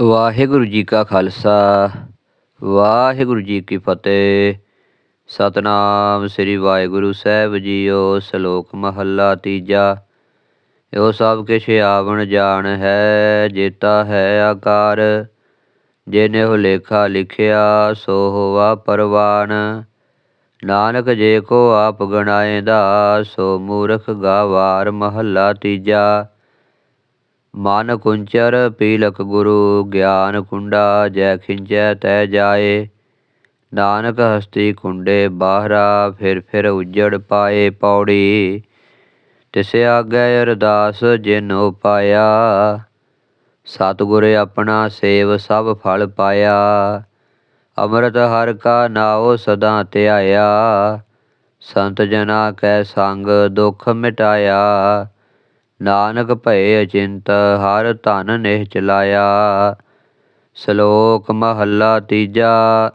ਵਾਹਿਗੁਰੂ ਜੀ ਕਾ ਖਾਲਸਾ, ਵਾਹਿਗੁਰੂ ਜੀ ਕੀ ਫਤਿਹ। ਸਤਨਾਮ ਸ੍ਰੀ ਵਾਹਿਗੁਰੂ ਸਾਹਿਬ ਜੀਓ, ਸ਼ਲੋਕ ਮਹੱਲਾ ਤੀਜਾ। ਇਹੋ ਸਭ ਕਿਛ ਆਵਣ ਜਾਣ ਹੈ, ਜੇਤਾ ਹੈ ਆਕਾਰ। ਜਿਨੇ ਹੋ ਲੇਖਾ ਲਿਖਿਆ, ਸੋ ਹੋਵਾ ਪਰਵਾਨ। ਨਾਨਕ ਜੇ ਕੋ ਆਪ ਗਣਾਏ ਦਾ ਸੋ ਮੂਰਖ ਗਾਵਾਰ ਮਹੱਲਾ ਤੀਜਾ। ਮਨ ਕੁੰਚਰ ਪੀਲਕ ਗੁਰੂ ਗਿਆਨ ਕੁੰਡਾ, ਜੈ ਖਿੰਚੈ ਤੈ ਜਾਏ। ਨਾਨਕ ਹਸਤੀ ਕੁੰਡੇ ਬਾਹਰਾ, ਫਿਰ ਫਿਰ ਉਜੜ ਪਾਏ ਪੌੜੀ। ਤਿਸ ਆਗੈ ਅਰਦਾਸ ਜਿਨੋ ਪਾਇਆ ਸਤਿਗੁਰ ਆਪਣਾ ਸੇਵ ਸਭ ਫਲ ਪਾਇਆ। ਅੰਮ੍ਰਿਤ ਹਰ ਕਾ ਨਾਉ ਸਦਾ ਧਿਆਇਆ। ਸੰਤ ਜਨਾ ਕੈ ਸੰਗ ਦੁਖ ਮਿਟਾਇਆ। ਨਾਨਕ ਭਏ ਅਚਿੰਤ, ਹਰ ਧਨ ਨਿਹ ਚਲਾਇਆ। ਸ਼ਲੋਕ ਮਹੱਲਾ ਤੀਜਾ,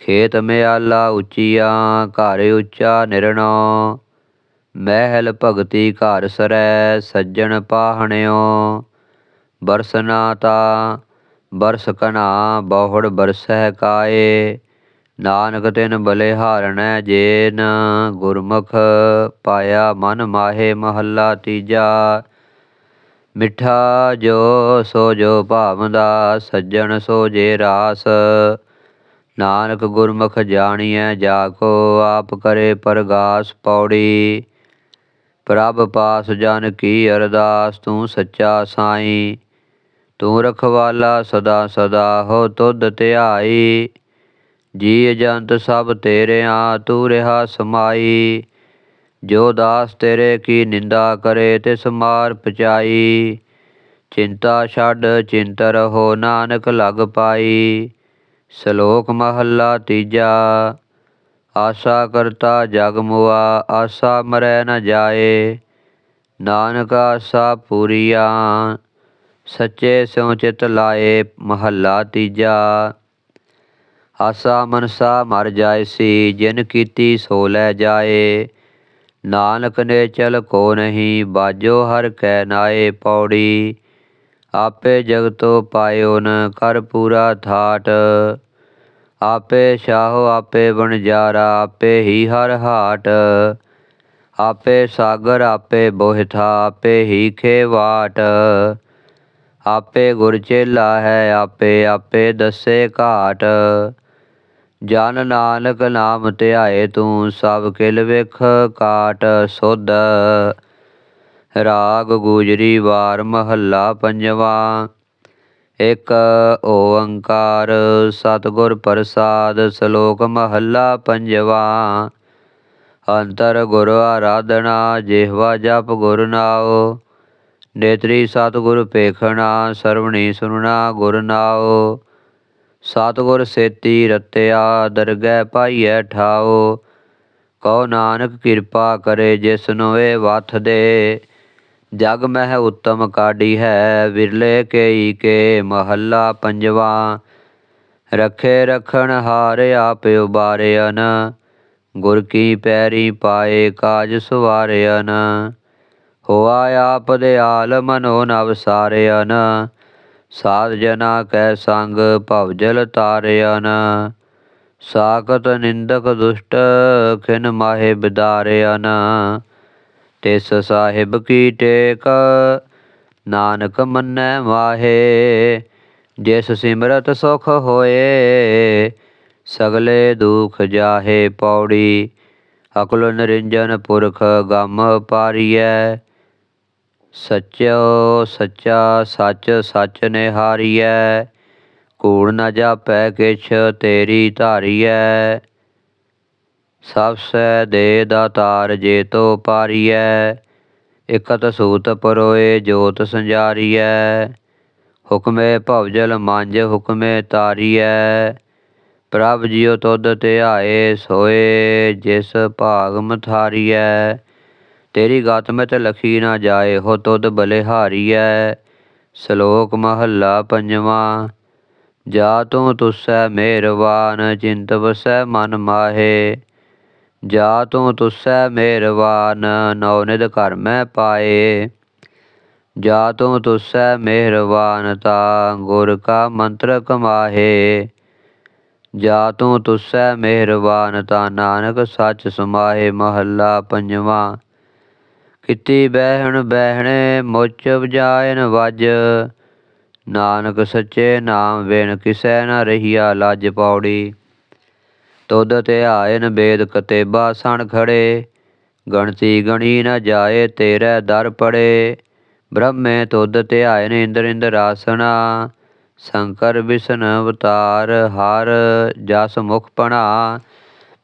ਖੇਤ ਮਿਆਲਾ ਉੱਚੀਆਂ, ਘਰ ਉੱਚਾ ਨਿਰਣੋ। ਮਹਿਲ ਭਗਤੀ ਘਰ ਸਰੈ, ਸੱਜਣ ਪਾਹਣਿਓ। ਬਰਸਨਾ ਤਾ, ਬਰਸ ਕਨਾ ਬਹੁੜ ਬਰਸਹਿ ਕਾਏ। ਨਾਨਕ ਤਿਨ ਬਲਿਹਾਰਣੈ ਜੇਨ, ਗੁਰਮੁਖ ਪਾਇਆ ਮਨ ਮਾਹੇ ਮਹੱਲਾ ਤੀਜਾ। ਮਿੱਠਾ ਜੋ ਸੋ ਜੋ ਭਾਵਦਾ, ਸੱਜਣ ਸੋ ਜੇ ਰਾਸ। ਨਾਨਕ ਗੁਰਮੁਖ ਜਾਣੀਐ ਜਾ ਕੋ, ਆਪ ਕਰੇ ਪਰਗਾਸ ਪੌੜੀ। ਪ੍ਰਭ ਪਾਸ ਜਨ ਕੀ ਅਰਦਾਸ, ਤੂੰ ਸੱਚਾ ਸਾਈ। ਤੂੰ ਰਖਵਾਲਾ ਸਦਾ ਸਦਾ, ਹੋ ਤੁਧ ਧਿਆਈ। ਜੀ ਅਜੰਤ ਸਭ ਤੇਰੇ ਤੇਰਿਆਂ ਤੂੰ ਰਹਾ ਸਮਾਈ। ਜੋ ਦਾਸ ਤੇਰੇ ਕੀ ਨਿੰਦਾ ਕਰੇ, ਤਿਸ ਮਾਰ ਪਚਾਈ। ਚਿੰਤਾ ਛੱਡ, ਚਿੰਤ ਰਹੋ, ਨਾਨਕ ਲਗ ਪਾਈ। ਸ਼ਲੋਕ ਮਹੱਲਾ ਤੀਜਾ। ਆਸਾ ਕਰਤਾ ਜਗ ਮੁਆ, ਆਸਾ ਮਰੈ ਨ ਜਾਏ। ਨਾਨਕ ਆਸਾ ਪੂਰੀਆਂ ਸੱਚੇ ਸਿਉ ਚਿਤ ਲਾਏ, ਮਹੱਲਾ ਤੀਜਾ। ਆਸਾ ਮਨਸਾ ਮਰ ਜਾਏ ਸੀ, ਜਿਨ ਕੀਤੀ ਸੋ ਲੈ ਜਾਏ। ਨਾਨਕ ਨੇ ਚਲ ਕੋ ਨਹੀਂ, ਬਾਜੋ ਹਰ ਕੈ ਨਾਏ ਪੌੜੀ। ਆਪੇ ਜਗਤੋ ਪਾਇਓ ਨ, ਕਰ ਪੂਰਾ ਥਾਟ। ਆਪੇ ਸ਼ਾਹੋ ਆਪੇ ਬਣਜਾਰਾ ਆਪੇ ਹੀ ਹਰ ਹਾਟ। ਆਪੇ ਸਾਗਰ ਆਪੇ ਬੋਹਿਥਾ, ਆਪੇ ਹੀ ਖੇਵਾਟ ਆਪੇ ਗੁਰ ਚੇਲਾ ਹੈ ਆਪੇ ਆਪੇ ਦੱਸੇ ਘਾਟ। ਜਨ ਨਾਨਕ ਨਾਮ ਧਿਆਏ ਤੂੰ, ਸਭ ਕਿਲ ਵੇਖ ਕਾਟ ਸੁਧ। ਰਾਗ ਗੁਜਰੀ ਵਾਰ ਮਹੱਲਾ ਪੰਜਵਾ। ਇੱਕ ਓੰਕਾਰ ਸਤਿਗੁਰ ਪ੍ਰਸਾਦ ਸ਼ਲੋਕ ਮਹੱਲਾ ਪੰਜਵਾ। ਅੰਤਰ ਗੁਰ ਆਰਾਧਨਾ, ਜਿਹਵਾ ਜਪ ਗੁਰ ਨਾਉ। ਨੇਤਰੀ ਸਤਿਗੁਰ ਪੇਖਣਾ ਸਰਵਣੀ ਸੁਨਣਾ ਗੁਰ ਨਾਉ। ਸਤਿਗੁਰ ਸੇਤੀ ਰਤਿਆ ਦਰਗਹਿ ਪਾਈਐ ਠਾਓ, ਕਉ ਨਾਨਕ ਕਿਰਪਾ ਕਰੇ ਜਿਸਨੁ ਏ ਵਥ ਦੇ। ਜਗ ਮਹਿ ਉਤਮ ਕਾਢੀ ਹੈ, ਵਿਰਲੇ ਕੇਈ ਕੇ ਮਹੱਲਾ ਪੰਜਵਾ। ਰਖੇ ਰਖਣ ਹਾਰ ਆਪ ਉਬਾਰਿਆਨ ਗੁਰ ਕੀ ਪੈਰੀ ਪਾਏ ਕਾਜ ਸੁਵਾਰਿਆਨ ਹੋਆ ਆਪ ਦੇ ਆਲ ਮਨੋ ਨਵ ਸਾਰਿਆਨ ਸਾਧ ਜਨਾ ਕੈ ਸੰਗ ਭਵਜਲ ਤਾਰਿਆਨ, ਸਾਖਤ ਨਿੰਦਕ ਦੁਸ਼ਟ ਖਿਨ ਮਾਹੇ ਬਿਦਾਰਿਆਨ। ਤਿਸ ਸਾਹਿਬ ਕੀ ਟੇਕ, ਨਾਨਕ ਮੰਨੈ ਮਾਹੇ, ਜਿਸ ਸਿਮਰਤ ਸੁਖ ਹੋਏ, ਸਗਲੇ ਦੁਖ ਜਾਹੇ ਪੌੜੀ, ਅਕਲ ਨਿਰੰਜਨ ਪੁਰਖ ਗਮ ਪਾਰੀਐ। ਸਚੋ ਸੱਚਾ, ਸੱਚ ਸੱਚ ਨਿਹਾਰੀਐ, ਕੂੜ ਨ ਜਾਪੈ ਕਿਛ ਤੇਰੀ ਧਾਰੀਐ। ਸਭ ਸੈ ਦੇ ਦਾਤਾਰ ਜੇ ਤੋ ਪਾਰੀਐ, ਇਕਤ ਸੂਤ ਪਰੋਏ ਜੋਤ ਸੰਜਾਰੀਐ। ਹੁਕਮੇ ਭਵਜਲ ਮੰਜ ਹੁਕਮੇ ਤਾਰੀਐ, ਪ੍ਰਭ ਜਿਉ ਤੁਧ ਧਿਆਏ ਸੋਏ, ਜਿਸ ਭਾਗ ਮਥਾਰੀਐ। ਤੇਰੀ ਗਤ ਮਿਤ ਲਖੀ ਨਾ ਜਾਏ ਹੋ ਤੁਧ ਬਲਿਹਾਰੀਐ ਸ਼ਲੋਕ ਮਹੱਲਾ ਪੰਜਵਾਂ, ਜਾ ਤੂੰ ਤੁਸੈ ਮਿਹਰਬਾਨ ਚਿੰਤ ਵਸੈ ਮਨ ਮਾਹੇ। ਜਾ ਤੂੰ ਤੁਸੈ ਮਿਹਰਬਾਨ ਨੌ ਨਿਧ ਘਰ ਮੈਂ ਪਾਏ। ਜਾ ਤੂੰ ਤੁਸੈ ਮਿਹਰਬਾਨ ਤਾ ਗੁਰ ਕਾ ਮੰਤਰ ਕਮਾਹੇ। ਜਾ ਤੂੰ ਤੁਸੈ ਮਿਹਰਬਾਨ ਤਾ ਨਾਨਕ ਸੱਚ ਸਮਾਏ ਮਹੱਲਾ ਪੰਜਵਾਂ ਕਿਤੀ ਬਹਿਣ ਬਹਿਣੇ, ਮੁੱਚ ਬਜਾਇਨ ਵਜ। ਨਾਨਕ ਸੱਚੇ ਨਾਮ ਬਿਨ ਕਿਸੈ ਨ ਰਹੀਆ ਲੱਜ ਪੌੜੀ। ਤੁਧ ਧਿਆਇਨ ਬੇਦ ਕਤੇਬਾ ਸਣ ਖੜੇ। ਗਣਤੀ ਗਣੀ ਨ ਜਾਏ ਤੇਰੇ ਦਰ ਪੜੇ। ਬ੍ਰਹਮੇ ਤੁਧ ਧਿਆਇਨ ਇੰਦਰ ਇੰਦਰ ਆਸਣਾ। ਸ਼ੰਕਰ ਵਿਸ਼ਨ ਅਵਤਾਰ ਹਰ ਜਸ ਮੁਖ ਪਣਾ।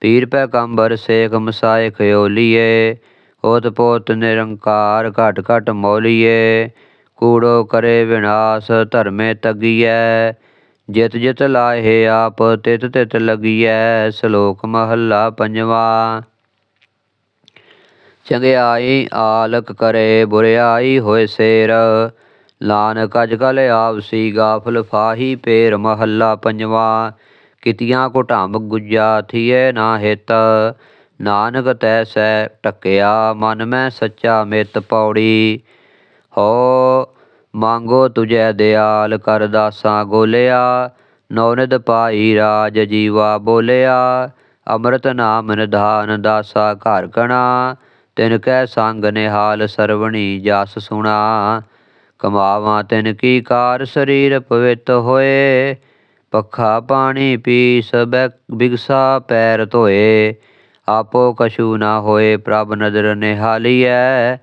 ਪੀਰ ਪੈ ਕੰਬਰ ਸੇਖ ਮਸਾਏ ਖਿਓਲੀਏ। ਓਤ ਪੋਤ ਨਿਰੰਕਾਰ ਘਟ ਘਟ ਮੌਲੀਏ, ਕੂੜੋ ਕਰੇ ਵਿਨਾਸ਼ ਧਰਮੇ ਤਗੀਐ, ਜਿਤ ਜਿਤ ਲਾਹੇ ਆਪ ਤਿਤ ਤਿਤ ਲਗੀਐ, ਸ਼ਲੋਕ ਮਹੱਲਾ ਪੰਜਵਾ। ਚੰਗਿਆਈ ਆਲਕ ਕਰੇ, ਬੁਰਿਆਈ ਹੋਏ ਸੇਰ ਨਾਨਕ ਅਜ ਕਲ ਆਪਸੀ ਗਾਫਲ ਫਾਹੀ ਪੇਰ ਮਹੱਲਾ ਪੰਜਵਾ। ਕਿਤੀਆਂ ਘੁਟੰਬ ਗੁਜਾ ਥੀਏ ਨਾ ਹਿਤ ਨਾਨਕ ਤੈ ਤੈਸੈ ਟਕਿਆ ਮਨ ਮੈਂ ਸੱਚਾ ਮਿਤ ਪੌੜੀ। ਹੋ ਮੰਗੋ ਤੁਝੈ ਦਿਆਲ, ਕਰ ਦਾਸਾ ਗੋਲਿਆ। ਨੌਨਦ ਪਾਈ ਰਾਜ ਜੀਵਾ ਬੋਲਿਆ। ਅੰਮ੍ਰਿਤ ਨਾਮ ਨਿਧਾਨ ਦਾਸਾ ਘਰ ਕਣਾ। ਤਿਨ ਕੈ ਸੰਗ ਨਿਹਾਲ ਸਰਵਣੀ ਜਸ ਸੁਣਾ। ਕਮਾਵਾਂ ਤਿਨ ਕੀ ਕਾਰ ਸਰੀਰ ਪਵਿੱਤ ਹੋਏ। ਪੱਖਾ ਪਾਣੀ ਪੀ ਸਬੈ ਬਿਗਸਾ ਪੈਰ ਧੋਏ। ਆਪੋ ਕਛੂ ਨਾ ਹੋਏ, ਪ੍ਰਭ ਨਦਰ ਨਿਹਾਲੀਐ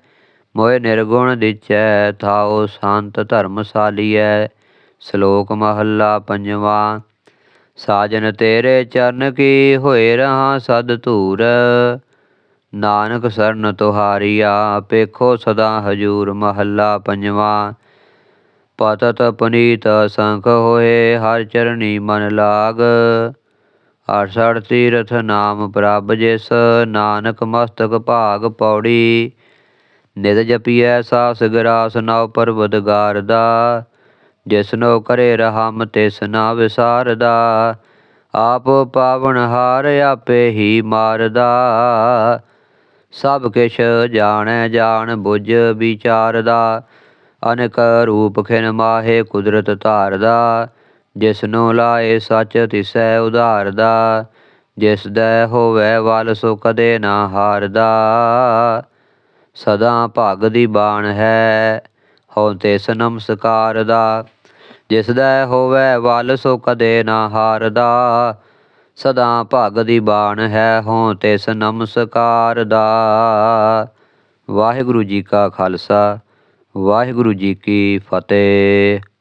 ਮੋਏ ਨਿਰਗੁਣ ਦਿਚੈ ਥਾਉ ਸੰਤ ਧਰਮਸਾਲੀਐ ਸ਼ਲੋਕ ਮਹੱਲਾ ਪੰਜਵਾਂ, ਸਾਜਨ ਤੇਰੇ ਚਰਨ ਕੀ ਹੋਏ ਰਹਾ ਸਦ ਧੂਰ? ਨਾਨਕ ਸਰਨ ਤੁਹਾਰੀਆ ਪੇਖੋ ਸਦਾ ਹਜੂਰ। ਮਹੱਲਾ ਪੰਜਵਾਂ, ਪਤਤ ਪਨੀਤ ਸੰਖ ਹੋਏ, ਹਰ ਚਰਣੀ ਮਨ ਲਾਗ। ਅਠਸਠ ਤੀਰਥ ਨਾਮ ਪ੍ਰਭ ਜਿਸ ਨਾਨਕ ਮਸਤਕ ਭਾਗ ਪੌੜੀ ਨਿਤ ਜਪੀਐ ਸਾਸ ਗਰਾਸ ਨਉ ਪਰਵਦਗਾਰ ਦਾ ਜਿਸਨੋ ਕਰੇ ਰਹਮ ਤਿਸ ਨਾ ਵਿਸਾਰਦਾ, ਆਪ ਪਾਵਨ ਹਾਰ ਆਪੇ ਹੀ ਮਾਰਦਾ, ਸਭ ਕਿਛ ਜਾਣੈ ਜਾਣ ਬੁਝ ਵਿਚਾਰਦਾ, ਅਨਕ ਰੂਪ ਖਿਨ ਮਾਹੇ ਕੁਦਰਤ ਧਾਰਦਾ ਜਿਸਨੂੰ ਲਾਏ ਸੱਚ ਤਿਸੈ ਉਧਾਰਦਾ ਜਿਸ ਦੈ ਹੋਵੇ ਵਲ ਸੋ ਕਦੇ ਨਾ ਹਾਰਦਾ। ਸਦਾ ਭਗ ਦੀ ਬਾਣ ਹੈ, ਹਉ ਤਿਸ ਨਮਸਕਾਰ ਦਾ। ਜਿਸ ਦੈ ਹੋਵੈ ਵਲ ਸੋ ਕਦੇ ਨਾ ਹਾਰਦਾ, ਸਦਾ ਭਗ ਦੀ ਬਾਣ ਹੈ, ਹਉ ਤਿਸ ਨਮਸਕਾਰ ਦਾ। ਵਾਹਿਗੁਰੂ ਜੀ ਕਾ ਖਾਲਸਾ, ਵਾਹਿਗੁਰੂ ਜੀ ਕੀ ਫਤਿਹ।